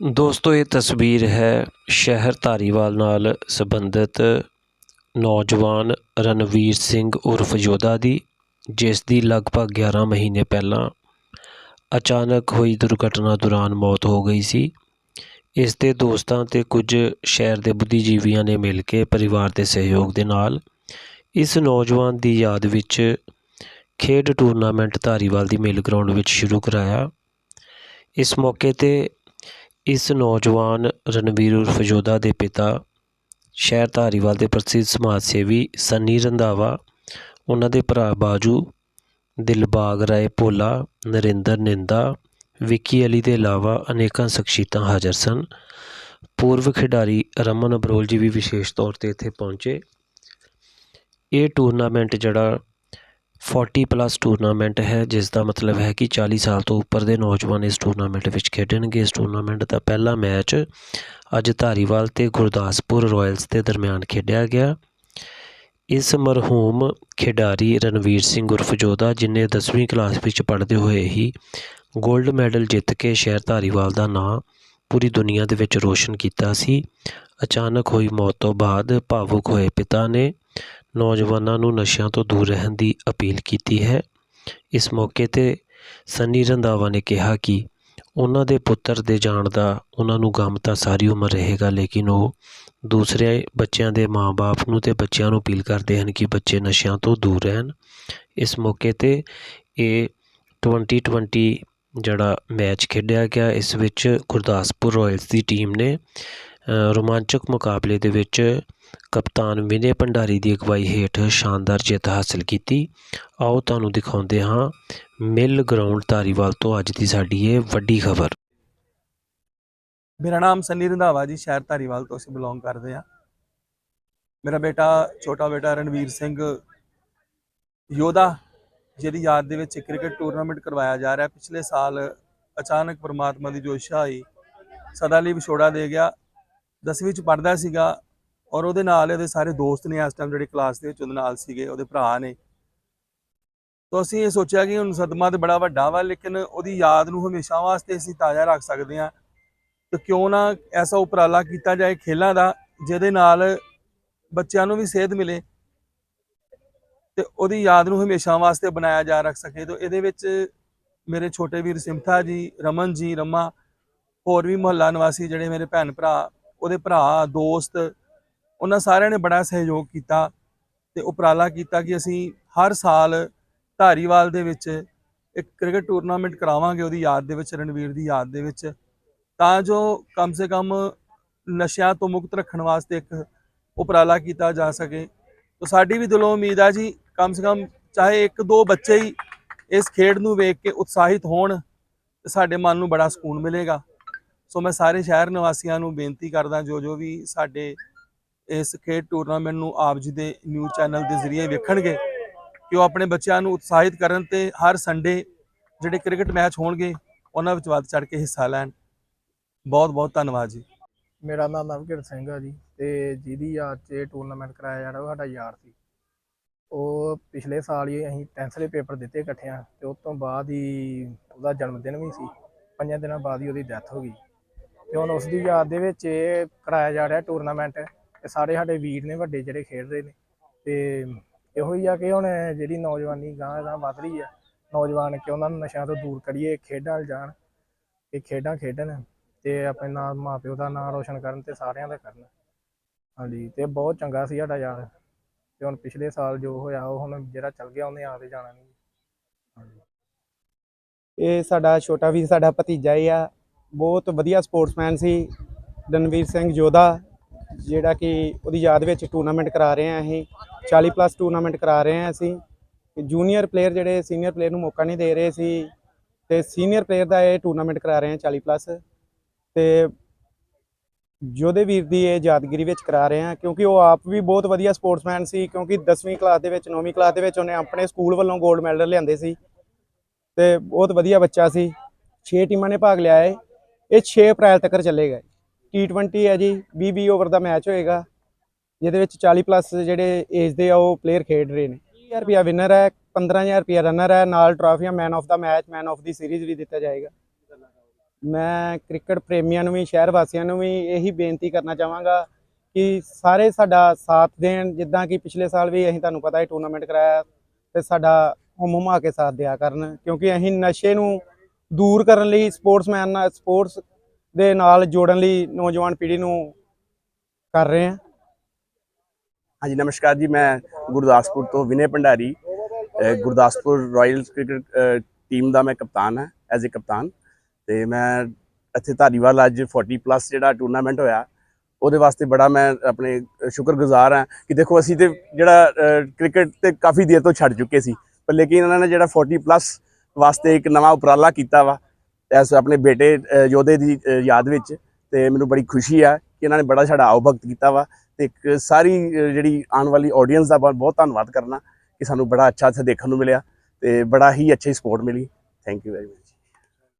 ਦੋਸਤੋ, ਇਹ ਤਸਵੀਰ ਹੈ ਸ਼ਹਿਰ ਧਾਰੀਵਾਲ ਨਾਲ ਸੰਬੰਧਿਤ ਨੌਜਵਾਨ ਰਣਵੀਰ ਸਿੰਘ ਉਰਫ ਯੋਧਾ ਦੀ, ਜਿਸ ਦੀ ਲਗਭਗ 11 ਮਹੀਨੇ ਪਹਿਲਾਂ ਅਚਾਨਕ ਹੋਈ ਦੁਰਘਟਨਾ ਦੌਰਾਨ ਮੌਤ ਹੋ ਗਈ ਸੀ। ਇਸ ਦੇ ਦੋਸਤਾਂ ਤੇ ਕੁਝ ਸ਼ਹਿਰ ਦੇ ਬੁੱਧੀਜੀਵੀਆਂ ਨੇ ਮਿਲ ਕੇ ਪਰਿਵਾਰ ਦੇ ਸਹਿਯੋਗ ਦੇ ਨਾਲ ਇਸ ਨੌਜਵਾਨ ਦੀ ਯਾਦ ਵਿੱਚ ਖੇਡ ਟੂਰਨਾਮੈਂਟ ਧਾਰੀਵਾਲ ਦੀ ਮੇਲ ਗਰਾਊਂਡ ਵਿੱਚ ਸ਼ੁਰੂ ਕਰਾਇਆ। ਇਸ ਮੌਕੇ ਤੇ ਇਸ ਨੌਜਵਾਨ ਰਣਵੀਰ ਉਰਫ ਯੋਧਾ ਦੇ ਪਿਤਾ ਸ਼ਹਿਰ ਧਾਰੀਵਾਲ ਦੇ ਪ੍ਰਸਿੱਧ ਸਮਾਜ ਸੇਵੀ ਸੰਨੀ ਰੰਧਾਵਾ, ਉਹਨਾਂ ਦੇ ਭਰਾ ਬਾਜੂ ਦਿਲਬਾਗ ਰਾਏ ਭੋਲਾ, ਨਰਿੰਦਰ ਨਿੰਦਾ, ਵਿੱਕੀ ਅਲੀ ਦੇ ਇਲਾਵਾ ਅਨੇਕਾਂ ਸ਼ਖਸੀਅਤਾਂ ਹਾਜ਼ਰ ਸਨ। ਪੂਰਵ ਖਿਡਾਰੀ ਰਮਨ ਅਬਰੋਲ ਜੀ ਵੀ ਵਿਸ਼ੇਸ਼ ਤੌਰ ਤੇ ਇੱਥੇ ਪਹੁੰਚੇ। ਇਹ ਟੂਰਨਾਮੈਂਟ ਜਿਹੜਾ 40 ਪਲੱਸ ਟੂਰਨਾਮੈਂਟ ਹੈ, ਜਿਸ ਦਾ ਮਤਲਬ ਹੈ ਕਿ 40 ਸਾਲ ਤੋਂ ਉੱਪਰ ਦੇ ਨੌਜਵਾਨ ਇਸ ਟੂਰਨਾਮੈਂਟ ਵਿੱਚ ਖੇਡਣਗੇ। ਇਸ ਟੂਰਨਾਮੈਂਟ ਦਾ ਪਹਿਲਾ ਮੈਚ ਅੱਜ ਧਾਰੀਵਾਲ ਤੇ ਗੁਰਦਾਸਪੁਰ ਰਾਇਲਸ ਦੇ ਦਰਮਿਆਨ ਖੇਡਿਆ ਗਿਆ। ਇਸ ਮਰਹੂਮ ਖਿਡਾਰੀ ਰਣਵੀਰ ਸਿੰਘ ਉਰਫ ਜੋਧਾ, ਜਿਨੇ 10ਵੀਂ ਕਲਾਸ ਵਿੱਚ ਪੜ੍ਹਦੇ ਹੋਏ ਹੀ 골ਡ ਮੈਡਲ ਜਿੱਤ ਕੇ ਸ਼ਹਿਰ ਧਾਰੀਵਾਲ ਦਾ ਨਾਂ ਪੂਰੀ ਦੁਨੀਆ ਦੇ ਵਿੱਚ ਰੋਸ਼ਨ ਕੀਤਾ ਸੀ। ਅਚਾਨਕ ਹੋਈ ਮੌਤ ਤੋਂ ਬਾਅਦ ਭਾਵੁਕ ਹੋਏ ਪਿਤਾ ਨੇ ਨੌਜਵਾਨਾਂ ਨੂੰ ਨਸ਼ਿਆਂ ਤੋਂ ਦੂਰ ਰਹਿਣ ਦੀ ਅਪੀਲ ਕੀਤੀ ਹੈ। ਇਸ ਮੌਕੇ ਤੇ ਸੰਨੀ ਰੰਧਾਵਾ ਨੇ ਕਿਹਾ ਕਿ ਉਹਨਾਂ ਦੇ ਪੁੱਤਰ ਦੇ ਜਾਣ ਦਾ ਉਹਨਾਂ ਨੂੰ ਗਮ ਤਾਂ ਸਾਰੀ ਉਮਰ ਰਹੇਗਾ, ਲੇਕਿਨ ਉਹ ਦੂਸਰੇ ਬੱਚਿਆਂ ਦੇ ਮਾਂ ਬਾਪ ਨੂੰ ਤੇ ਬੱਚਿਆਂ ਨੂੰ ਅਪੀਲ ਕਰਦੇ ਹਨ ਕਿ ਬੱਚੇ ਨਸ਼ਿਆਂ ਤੋਂ ਦੂਰ ਰਹਿਣ। ਇਸ ਮੌਕੇ ਤੇ ਇਹ 2020 ਜਿਹੜਾ ਮੈਚ ਖੇਡਿਆ ਗਿਆ, ਇਸ ਵਿੱਚ ਗੁਰਦਾਸਪੁਰ ਰਾਇਲਸ ਦੀ ਟੀਮ ਨੇ ਰੋਮਾਂਚਕ ਮੁਕਾਬਲੇ ਦੇ ਵਿੱਚ ਕਪਤਾਨ ਵਿਨੇ ਭੰਡਾਰੀ ਦੀ ਅਗਵਾਈ ਹੇਠ ਸ਼ਾਨਦਾਰ ਜਿੱਤ ਹਾਸਲ ਕੀਤੀ। ਆਓ ਤੁਹਾਨੂੰ ਦਿਖਾਉਂਦੇ ਹਾਂ ਮਿਲ ਗਰਾਊਂਡ ਧਾਰੀਵਾਲ ਤੋਂ ਅੱਜ ਦੀ ਸਾਡੀ ਇਹ ਵੱਡੀ ਖਬਰ। ਮੇਰਾ ਨਾਮ ਸੰਨੀ ਰੰਧਾਵਾ ਜੀ, ਸ਼ਹਿਰ ਧਾਰੀਵਾਲ ਤੋਂ ਅਸੀਂ ਬਿਲੋਂਗ ਕਰਦੇ ਆ ਮੇਰਾ ਬੇਟਾ, ਛੋਟਾ ਬੇਟਾ ਰਣਵੀਰ ਸਿੰਘ ਯੋਧਾ, ਜਿਹਦੀ ਯਾਦ ਦੇ ਵਿੱਚ ਕ੍ਰਿਕਟ ਟੂਰਨਾਮੈਂਟ ਕਰਵਾਇਆ ਜਾ ਰਿਹਾ। ਪਿਛਲੇ ਸਾਲ ਅਚਾਨਕ ਪਰਮਾਤਮਾ ਦੀ ਜੋਸ਼ਾ ਆਈ। ਸਦਾ ਲਈ ਵਿਛੋੜਾ ਦੇ ਗਿਆ। 10ਵੀਂ ਚ ਪੜਦਾ ਸੀਗਾ ਔਰ ਉਹਦੇ ਨਾਲ ਇਹਦੇ ਸਾਰੇ ਦੋਸਤ ਨੇ ਇਸ ਟਾਈਮ ਜਿਹੜੇ ਕਲਾਸ ਦੇ ਵਿੱਚ ਉਹਦੇ ਨਾਲ ਸੀਗੇ, ਉਹਦੇ ਭਰਾ ਨੇ। ਤਾਂ ਅਸੀਂ ਇਹ ਸੋਚਿਆ ਕਿ ਹੁਣ ਸਦਮਾ ਤੇ ਬੜਾ ਵੱਡਾ ਵਾ, ਲੇਕਿਨ ਉਹਦੀ ਯਾਦ ਨੂੰ ਹਮੇਸ਼ਾ ਵਾਸਤੇ ਅਸੀਂ ਤਾਜ਼ਾ ਰੱਖ ਸਕਦੇ ਹਾਂ। ਤੇ ਕਿਉਂ ਨਾ ਐਸਾ ਉਪਰਾਲਾ ਕੀਤਾ ਜਾਏ ਖੇਲਾਂ ਦਾ, ਜਿਹਦੇ ਨਾਲ ਬੱਚਿਆਂ ਨੂੰ ਵੀ ਸੇਧ ਮਿਲੇ ਤੇ ਉਹਦੀ ਯਾਦ ਨੂੰ ਹਮੇਸ਼ਾ ਵਾਸਤੇ ਬਣਾਇਆ ਜਾ ਰੱਖ ਸਕੇ। ਤਾਂ ਇਹਦੇ ਵਿੱਚ ਮੇਰੇ ਛੋਟੇ ਵੀਰ ਸਿਮਥਾ ਜੀ, ਰਮਨ ਜੀ, ਰਮਾ, ਹੋਰ ਵੀ ਮੁਹੱਲਾ ਨਿਵਾਸੀ ਜਿਹੜੇ ਮੇਰੇ ਭੈਣ ਭਰਾ ਉਹਦੇ ਭਰਾ, ਦੋਸਤ, ਉਹਨਾਂ ਸਾਰਿਆਂ ਨੇ ਬੜਾ ਸਹਿਯੋਗ ਕੀਤਾ ਤੇ ਉਪਰਾਲਾ ਕੀਤਾ ਕਿ ਅਸੀਂ ਹਰ ਸਾਲ ਧਾਰੀਵਾਲ ਦੇ ਵਿੱਚ ਇੱਕ ਕ੍ਰਿਕਟ ਟੂਰਨਾਮੈਂਟ ਕਰਾਵਾਂਗੇ ਉਹਦੀ ਯਾਦ ਦੇ ਵਿੱਚ, ਰਣਵੀਰ ਦੀ ਯਾਦ ਦੇ ਵਿੱਚ। ਤਾਂ ਜੋ ਕਮ ਸੇ ਕਮ ਨਸ਼ਿਆਂ ਤੋਂ ਮੁਕਤ ਰੱਖਣ ਵਾਸਤੇ ਇੱਕ ਉਪਰਾਲਾ ਕੀਤਾ ਜਾ ਸਕੇ। ਤਾਂ ਸਾਡੀ ਵੀ ਦਿਲੋਂ ਉਮੀਦ ਆ ਜੀ, ਕਮ ਸੇ ਕਮ ਚਾਹੇ ਇੱਕ ਦੋ ਬੱਚੇ ਹੀ ਇਸ ਖੇਡ ਨੂੰ ਵੇਖ ਕੇ ਉਤਸ਼ਾਹਿਤ ਹੋਣ, ਤੇ ਸਾਡੇ ਮਨ ਨੂੰ ਬੜਾ ਸਕੂਨ ਮਿਲੇਗਾ। ਸੋ ਮੈਂ ਸਾਰੇ ਸ਼ਹਿਰ ਨਿਵਾਸੀਆਂ ਨੂੰ ਬੇਨਤੀ ਕਰਦਾ ਜੋ ਜੋ ਵੀ ਸਾਡੇ ਇਸ ਖੇਡ ਟੂਰਨਾਮੈਂਟ ਨੂੰ ਆਪ ਜੀ ਦੇ ਨਿਊਜ਼ ਚੈਨਲ ਦੇ ਜ਼ਰੀਏ ਵੇਖਣਗੇ, ਕਿ ਉਹ ਆਪਣੇ ਬੱਚਿਆਂ ਨੂੰ ਉਤਸ਼ਾਹਿਤ ਕਰਨ ਤੇ ਹਰ ਸੰਡੇ ਜਿਹੜੇ ਕ੍ਰਿਕਟ ਮੈਚ ਹੋਣਗੇ, ਉਹਨਾਂ ਵਿੱਚ ਵੱਧ ਚੜ ਕੇ ਹਿੱਸਾ ਲੈਣ। ਬਹੁਤ ਬਹੁਤ ਧੰਨਵਾਦ ਜੀ। ਮੇਰਾ ਨਾਮ ਨਵਕਿਰ ਸਿੰਘ ਆ ਜੀ, ਤੇ ਜਿਹਦੀ ਯਾਦ 'ਚ ਟੂਰਨਾਮੈਂਟ ਕਰਾਇਆ ਜਾ ਰਿਹਾ ਉਹ ਸਾਡਾ ਯਾਰ ਸੀ। ਉਹ ਪਿਛਲੇ ਸਾਲ ਹੀ ਅਸੀਂ 10th ਦੇ ਪੇਪਰ ਦਿੱਤੇ ਇਕੱਠਿਆਂ, ਤੇ ਉਸ ਤੋਂ ਬਾਅਦ ਹੀ ਉਹਦਾ ਜਨਮ ਦਿਨ ਵੀ ਸੀ। ਪੰਜਾਂ ਦਿਨਾਂ ਬਾਅਦ ਹੀ ਉਹਦੀ ਡੈਥ ਹੋ ਗਈ। ਤੇ ਹੁਣ ਉਸ ਦੀ ਯਾਦ ਦੇ ਵਿੱਚ ਇਹ ਕਰਾਇਆ ਜਾ ਰਿਹਾ ਟੂਰਨਾਮੈਂਟ ਤੇ ਸਾਰੇ ਸਾਡੇ ਵੀਰ ਨੇ ਵੱਡੇ ਜਿਹੜੇ ਖੇਡ ਰਹੇ ਨੇ। ਤੇ ਇਹੋ ਹੀ ਆ ਕਿ ਹੁਣ ਜਿਹੜੀ ਨੌਜਵਾਨੀ ਗਾਂ ਗਾਂ ਵੱਧ ਰਹੀ ਆ, ਨੌਜਵਾਨ ਕਿ ਉਹਨਾਂ ਨੂੰ ਨਸ਼ਿਆਂ ਤੋਂ ਦੂਰ ਕਰੀਏ, ਖੇਡਾਂ ਵੱਲ ਜਾਣ, ਤੇ ਖੇਡਾਂ ਖੇਡਣ ਤੇ ਆਪਣੇ ਨਾਮ ਮਾਪਿਓ ਦਾ ਨਾਮ ਰੋਸ਼ਨ ਕਰਨ ਤੇ ਸਾਰਿਆਂ ਦਾ ਕਰਨ। ਹਾਂਜੀ, ਤੇ ਬਹੁਤ ਚੰਗਾ ਸੀ ਸਾਡਾ ਯਾਰ। ਤੇ ਹੁਣ ਪਿਛਲੇ ਸਾਲ ਜੋ ਹੋਇਆ, ਉਹ ਹੁਣ ਜਿਹੜਾ ਚੱਲ ਗਿਆ, ਉਹਨੇ ਆ ਤੇ ਜਾਣਾ ਨਹੀਂ ਇਹ ਸਾਡਾ ਛੋਟਾ ਵੀ ਸਾਡਾ ਭਤੀਜਾ ਹੀ ਆ। ਬਹੁਤ ਵਧੀਆ ਸਪੋਰਟਸਮੈਨ ਸੀ, ਰਣਵੀਰ ਸਿੰਘ ਜੋਧਾ, ਜਿਹੜਾ ਕਿ ਉਹਦੀ ਯਾਦ ਵਿੱਚ ਟੂਰਨਾਮੈਂਟ ਕਰਾ ਰਹੇ ਆ ਅਸੀਂ 40 ਪਲੱਸ ਟੂਰਨਾਮੈਂਟ ਕਰਾ ਰਹੇ ਆ ਅਸੀਂ। ਜੂਨੀਅਰ ਪਲੇਅਰ ਜਿਹੜੇ ਸੀਨੀਅਰ ਪਲੇਅਰ ਨੂੰ ਮੌਕਾ ਨਹੀਂ ਦੇ ਰਹੇ ਸੀ, ਤੇ ਸੀਨੀਅਰ ਪਲੇਅਰ ਦਾ ਇਹ ਟੂਰਨਾਮੈਂਟ ਕਰਾ ਰਹੇ ਆ 40 ਪਲੱਸ ਤੇ ਜੋਧੇ ਵੀਰ ਦੀ ਇਹ ਯਾਦਗਿਰੀ ਵਿੱਚ ਕਰਾ ਰਹੇ ਆ ਕਿਉਂਕਿ ਉਹ ਆਪ ਵੀ ਬਹੁਤ ਵਧੀਆ ਸਪੋਰਟਸਮੈਨ ਸੀ, ਕਿਉਂਕਿ 10ਵੀਂ ਕਲਾਸ ਦੇ ਵਿੱਚ 9ਵੀਂ ਕਲਾਸ ਦੇ ਵਿੱਚ ਉਹਨੇ ਆਪਣੇ ਸਕੂਲ ਵੱਲੋਂ 골ਡ ਮੈਡਲ ਲਿਆਂਦੇ ਸੀ। ਤੇ ਬਹੁਤ ਵਧੀਆ ਬੱਚਾ ਸੀ। 6 ਟੀਮਾਂ ਨੇ ਭਾਗ ਲਿਆ ਹੈ ਇਹ 6 ਅਪ੍ਰੈਲ ਤੱਕ ਚੱਲੇਗਾ ਟੀ20 ਹੈ ਜੀ 20 20 ਓਵਰ ਦਾ ਮੈਚ ਹੋਏਗਾ। ਜਿਹਦੇ ਵਿੱਚ 40 ਪਲੱਸ ਜਿਹੜੇ ਏਜ ਦੇ ਆ, ਉਹ ਪਲੇਅਰ ਖੇਡ ਰਹੇ ਨੇ। 20000 ਰੁਪਿਆ ਵਿਨਰ ਹੈ 15000 ਰੁਪਿਆ ਰਨਰ ਹੈ, ਨਾਲ ਟਰਾਫੀਆਂ man of the match man of the series ਵੀ ਦਿੱਤਾ ਜਾਏਗਾ। ਮੈਂ ਕ੍ਰਿਕਟ ਪ੍ਰੇਮੀਆਂ ਨੂੰ ਵੀ, ਸ਼ਹਿਰ ਵਾਸੀਆਂ ਨੂੰ ਵੀ ਇਹੀ ਬੇਨਤੀ ਕਰਨਾ ਚਾਹਾਂਗਾ ਕਿ ਸਾਰੇ ਸਾਡਾ ਸਾਥ ਦੇਣ। ਜਿੱਦਾਂ ਕਿ ਪਿਛਲੇ ਸਾਲ ਵੀ ਅਸੀਂ ਤੁਹਾਨੂੰ ਪਤਾ ਹੈ ਟੂਰਨਾਮੈਂਟ ਕਰਾਇਆ ਤੇ ਸਾਡਾ ਹੁੰਮ ਹੁਮਾ ਕੇ ਸਾਥ ਦਿਆ ਕਰਨ। ਕਿਉਂਕਿ ਅਸੀਂ ਨਸ਼ੇ ਨੂੰ ਦੂਰ ਕਰਨ ਲਈ ਸਪੋਰਟਸਮੈਨ ਨਾਲ, ਸਪੋਰਟਸ ਦੇ ਨਾਲ ਜੋੜਨ ਲਈ ਨੌਜਵਾਨ ਪੀੜ੍ਹੀ ਨੂੰ ਕਰ ਰਹੇ ਹਾਂ। ਹਾਂਜੀ, ਨਮਸਕਾਰ ਜੀ, ਮੈਂ ਗੁਰਦਾਸਪੁਰ ਤੋਂ Vinay Bhandari Gurdaspur royals cricket team ਦਾ ਮੈਂ ਕਪਤਾਨ ਹਾਂ ਐਜ਼ ਅ ਕਪਤਾਨ। ਤੇ ਮੈਂ ਇੱਥੇ ਧਾਰੀਵਾਲ ਅੱਜ 40 ਪਲੱਸ ਜਿਹੜਾ ਟੂਰਨਾਮੈਂਟ ਹੋਇਆ, ਉਹਦੇ ਵਾਸਤੇ ਬੜਾ ਮੈਂ ਆਪਣੇ ਸ਼ੁਕਰਗੁਜ਼ਾਰ ਹਾਂ ਕਿ ਦੇਖੋ ਅਸੀਂ ਤੇ ਜਿਹੜਾ ਕ੍ਰਿਕਟ ਤੇ ਕਾਫੀ ਦੇਰ ਤੋਂ ਛੱਡ ਚੁੱਕੇ ਸੀ, ਪਰ ਲੇਕਿਨ ਇਹਨਾਂ ਨੇ ਜਿਹੜਾ 40 ਪਲੱਸ ਵਾਸਤੇ ਇੱਕ ਨਵਾਂ ਉਪਰਾਲਾ ਕੀਤਾ ਵਾ, ਇਸ ਆਪਣੇ ਬੇਟੇ ਯੋਧੇ ਦੀ ਯਾਦ ਵਿੱਚ ਤੇ ਮੈਨੂੰ ਬੜੀ ਖੁਸ਼ੀ ਆ ਕਿ ਇਹਨਾਂ ਨੇ ਬੜਾ ਸਾਡਾ ਆਓ ਭਗਤ ਕੀਤਾ ਵਾ ਤੇ ਇੱਕ ਸਾਰੀ ਜਿਹੜੀ ਆਉਣ ਵਾਲੀ ਆਡੀਅנס ਦਾ ਬਹੁਤ ਬਹੁਤ ਧੰਨਵਾਦ ਕਰਨਾ ਕਿ ਸਾਨੂੰ ਬੜਾ ਅੱਛਾ ਇੱਥੇ ਦੇਖਣ ਨੂੰ ਮਿਲਿਆ ਤੇ ਬੜਾ ਹੀ ਅੱਛੀ ਸਪੋਰਟ ਮਿਲੀ। Thank you very much